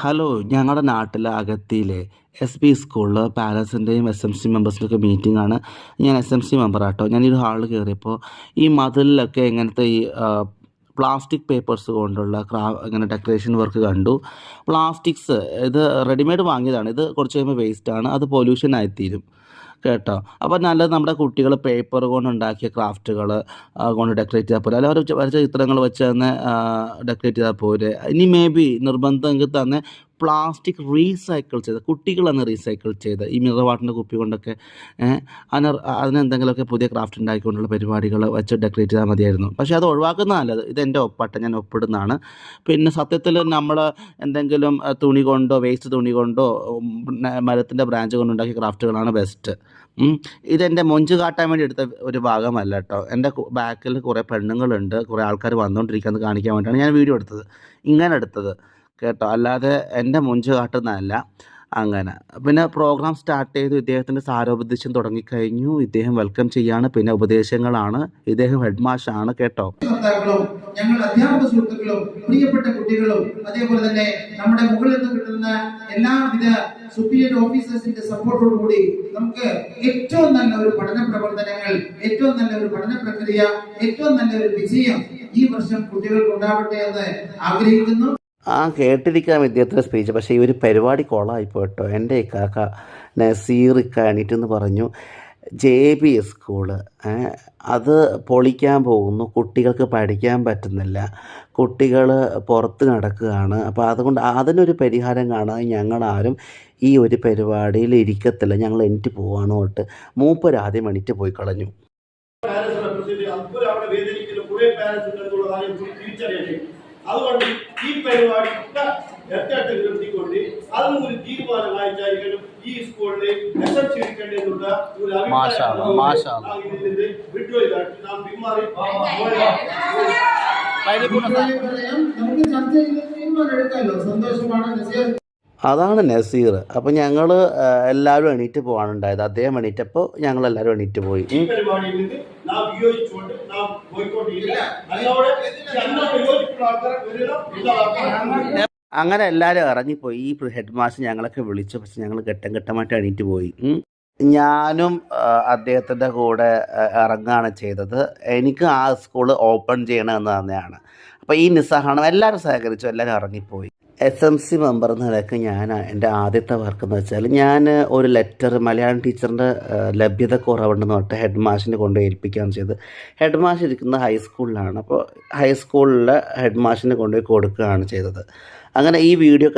Hello ഞങ്ങളുടെ നാട്ടിലെ അകത്തിയിലെ S P സ്കൂളിൽ പാരൻസിന്റെയും എസ് എം സി മെമ്പേഴ്സിന്റെയൊക്കെ മീറ്റിംഗ് ആണ്. ഞാൻ എസ് എം സി മെമ്പറാട്ടോ ഞാൻ ഈ ഹാളിൽ കയറിയപ്പോൾ ഈ മതിലിലൊക്കെ ഇങ്ങനത്തെ ഈ പ്ലാസ്റ്റിക് പേപ്പേഴ്സ് കൊണ്ടുള്ള ക്രാ ഇങ്ങനെ ഡെക്കറേഷൻ വർക്ക് കണ്ടു. പ്ലാസ്റ്റിക്സ് ഇത് റെഡിമെയ്ഡ് വാങ്ങിയതാണ്. ഇത് കുറച്ച് കഴിയുമ്പോൾ വേസ്റ്റാണ് അത് പൊല്യൂഷൻ ആയിത്തീരും. കേട്ടോ. അപ്പോൾ നല്ലത് നമ്മുടെ കുട്ടികൾ പേപ്പർ കൊണ്ടുണ്ടാക്കിയ ക്രാഫ്റ്റുകൾ കൊണ്ട് ഡെക്കറേറ്റ് ചെയ്താൽ പോലെ അല്ലെങ്കിൽ വരച്ച ചിത്രങ്ങൾ വെച്ച് തന്നെ ഡെക്കറേറ്റ് ചെയ്താൽ പോരെ. ഇനി മേ ബി നിർബന്ധമെങ്കിൽ തന്നെ പ്ലാസ്റ്റിക് റീസൈക്കിൾ ചെയ്ത് കുട്ടികളെന്ന് റീസൈക്കിൾ ചെയ്ത് ഈ മിറർ വാട്ടിന്റെ കുപ്പി കൊണ്ടൊക്കെ അതിന് അതിനെന്തെങ്കിലുമൊക്കെ പുതിയ ക്രാഫ്റ്റ് ഉണ്ടാക്കിക്കൊണ്ടുള്ള പരിപാടികൾ വെച്ച് ഡെക്കറേറ്റ് ചെയ്താൽ മതിയായിരുന്നു. പക്ഷേ അത് ഒഴിവാക്കുന്ന നല്ലത്. ഇതെന്റെ ഒപ്പട്ട ഞാൻ ഒപ്പിടുന്നതാണ്. പിന്നെ സത്യത്തിൽ നമ്മൾ എന്തെങ്കിലും തുണി കൊണ്ടോ വേസ്റ്റ് തുണി കൊണ്ടോ മരത്തിന്റെ ബ്രാഞ്ച് കൊണ്ടുണ്ടാക്കിയ ക്രാഫ്റ്റുകളാണ് ബെസ്റ്റ് ഇതെന്റെ മൊഞ്ച് കാട്ടാൻ വേണ്ടി എടുത്ത ഒരു ഭാഗമല്ല കേട്ടോ എന്റെ ബാക്കിൽ കുറേ പെണ്ണുങ്ങളുണ്ട്. കുറേ ആൾക്കാർ വന്നുകൊണ്ടിരിക്കുന്നത് കാണിക്കാൻ വേണ്ടിയാണ് ഞാൻ വീഡിയോ എടുത്തത്. ഇങ്ങനെ എടുത്തത് കേട്ടോ. അല്ലാതെ എന്റെ മുഞ്ച് കാട്ടുന്നതല്ല. അങ്ങനെ. പിന്നെ പ്രോഗ്രാം സ്റ്റാർട്ട് ചെയ്തു. ഇദ്ദേഹത്തിന്റെ സാരോപദേശം തുടങ്ങിക്കഴിഞ്ഞു. ഇദ്ദേഹം വെൽക്കം ചെയ്യാണ്. പിന്നെ ഉപദേശങ്ങളാണ്. ഇദ്ദേഹം ഹെഡ് മാഷാണ് കേട്ടോ. ഞങ്ങൾ അധ്യാപക സുഹൃത്തുക്കളും പ്രിയപ്പെട്ട കുട്ടികളും അതേപോലെ തന്നെ നമ്മുടെ മുകളിൽ നിന്ന് കിട്ടുന്ന എല്ലാവിധ സുപ്പീരിയർ ഓഫീസേഴ്സിന്റെ സപ്പോർട്ടോട് കൂടി നമുക്ക് ഏറ്റവും നല്ല ഒരു പഠന പ്രവർത്തനങ്ങൾ ഏറ്റവും നല്ല ഒരു പഠന പ്രക്രിയ ഏറ്റവും നല്ല ഒരു വിജയം ഈ വർഷം കുട്ടികൾക്ക് ഉണ്ടാവട്ടെ എന്ന് ആഗ്രഹിക്കുന്നു. ആ കേട്ടിരിക്കാം ഇദ്ദേഹത്തിന്റെ സ്പീച്ച് പക്ഷേ ഈ ഒരു പരിപാടി കൊളായിപ്പോ കേട്ടോ എന്റെ ഇക്കാക്ക നസീർ ഇക്ക എണീറ്റെന്ന് പറഞ്ഞു ജെ ബി സ്കൂൾ അത് പൊളിക്കാൻ പോകുന്നു. കുട്ടികൾക്ക് പഠിക്കാൻ പറ്റുന്നില്ല. കുട്ടികൾ പുറത്ത് നടക്കുകയാണ്. അപ്പോൾ അതുകൊണ്ട് അതിനൊരു പരിഹാരം കാണാതെ ഞങ്ങളാരും ഈ ഒരു പരിപാടിയിൽ ഇരിക്കത്തില്ല. ഞങ്ങൾ എണീറ്റ് പോവാണ് തൊട്ട്. ആദ്യം എണീറ്റ് പോയി കളഞ്ഞു. പാരൻസ് അതുകൊണ്ട് ഈ പരിപാടി എത്തായിട്ട് നിർത്തിക്കൊണ്ട് അതും ഒരു തീരുമാനമായിട്ടായിരിക്കണം ഈ സ്കൂളിനെ എസ് എം ഒരു അഭിപ്രായം മാഷാ അല്ലാ. നാം ഇതിൽ നിന്ന് വിട്ടുപോയതായിട്ട് നാം പിന്മാറി പോയതാണ്. നമുക്ക് ചർച്ച ചെയ്ത് തീരുമാനം എടുക്കാമല്ലോ സന്തോഷമാണ് നസീർ അതാണ് നസീർ അപ്പോൾ ഞങ്ങൾ എല്ലാവരും എണീറ്റ് പോവാണുണ്ടായത് അദ്ദേഹം എണീറ്റപ്പോൾ ഞങ്ങൾ എല്ലാവരും എണീറ്റ് പോയി അങ്ങനെ എല്ലാവരും ഇറങ്ങിപ്പോയി. ഈ ഹെഡ് മാസ്റ്റർ ഞങ്ങളൊക്കെ വിളിച്ചു. പക്ഷെ ഞങ്ങൾ ഘട്ടം ഘട്ടമായിട്ട് എണീറ്റ് പോയി. ഞാനും അദ്ദേഹത്തിന്റെ കൂടെ ഇറങ്ങുകയാണ് ചെയ്തത്. എനിക്ക് ആ സ്കൂൾ ഓപ്പൺ ചെയ്യണമെന്ന് തന്നെയാണ്. അപ്പോൾ ഈ നിസ്സഹരണം എല്ലാവരും സഹകരിച്ചു എല്ലാവരും ഇറങ്ങിപ്പോയി. എസ് എം സി മെമ്പർ എന്ന നിലയ്ക്ക് ഞാൻ എന്റെ ആദ്യത്തെ വർക്ക് എന്ന് വെച്ചാൽ ഞാൻ ഒരു ലെറ്റർ മലയാളം ടീച്ചറിന്റെ ലഭ്യത കുറവുണ്ടെന്ന് പറഞ്ഞിട്ട് ഹെഡ് മാഷിനെ കൊണ്ട് ഏൽപ്പിക്കാൻ ചെയ്ത് ഹെഡ് മാഷ് ഇരിക്കുന്നത് ഹൈസ്കൂളിലാണ് അപ്പോൾ ഹൈസ്കൂളിലെ ഹെഡ് മാഷിനെ കൊണ്ടുപോയി കൊടുക്കുകയാണ് ചെയ്തത്. അങ്ങനെ ഈ വീഡിയോ